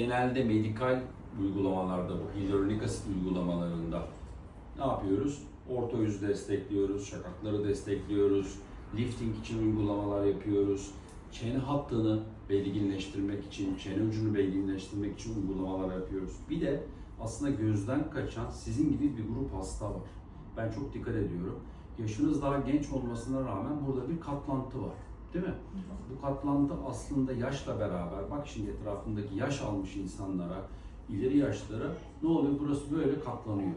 genelde medikal uygulamalarda bu hyaluronik asit uygulamalarında ne yapıyoruz? Orta yüzü destekliyoruz, şakakları destekliyoruz, lifting için uygulamalar yapıyoruz. Çene hattını belirginleştirmek için, çene ucunu belirginleştirmek için uygulamalar yapıyoruz. Bir de aslında gözden kaçan sizin gibi bir grup hasta var. Ben çok dikkat ediyorum. Yaşınız daha genç olmasına rağmen burada bir katlantı var. Değil mi? Bu katlantı aslında yaşla beraber, bak şimdi etrafındaki yaş almış insanlara, ileri yaşlara ne oluyor? Burası böyle katlanıyor.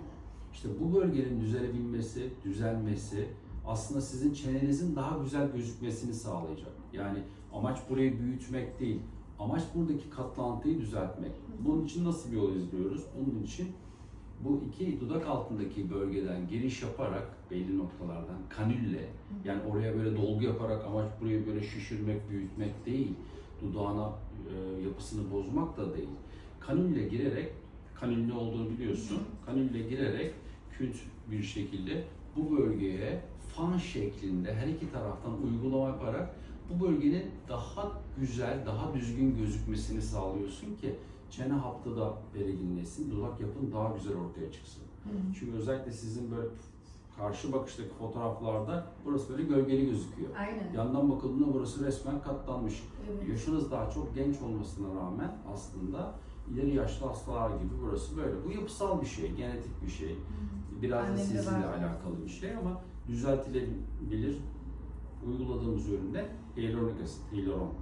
İşte bu bölgenin düzelebilmesi, düzelmesi aslında sizin çenenizin daha güzel gözükmesini sağlayacak. Yani amaç burayı büyütmek değil, amaç buradaki katlantıyı düzeltmek. Bunun için nasıl bir yol izliyoruz? Bunun için bu iki dudak altındaki bölgeden giriş yaparak belli noktalardan kanülle yani oraya böyle dolgu yaparak amaç burayı böyle şişirmek, büyütmek değil. Dudağına e, yapısını bozmak da değil. Kanülle girerek, kanül ne olduğunu biliyorsun. Kanülle girerek küt bir şekilde bu bölgeye fan şeklinde her iki taraftan uygulama yaparak bu bölgenin daha güzel, daha düzgün gözükmesini sağlıyorsun ki çene hattı da belirginleşsin, dudak yapın daha güzel ortaya çıksın. Çünkü özellikle sizin böyle karşı bakıştaki fotoğraflarda burası böyle gölgeli gözüküyor. Aynen. Yandan bakıldığında burası resmen katlanmış. Evet. Yaşınız daha çok genç olmasına rağmen aslında ileri yaşlı hastalar gibi burası böyle. Bu yapısal bir şey, genetik bir şey. Biraz da Annemde sizinle alakalı bir şey ama düzeltilebilir. Üründe hyaluronik asit, hyaluron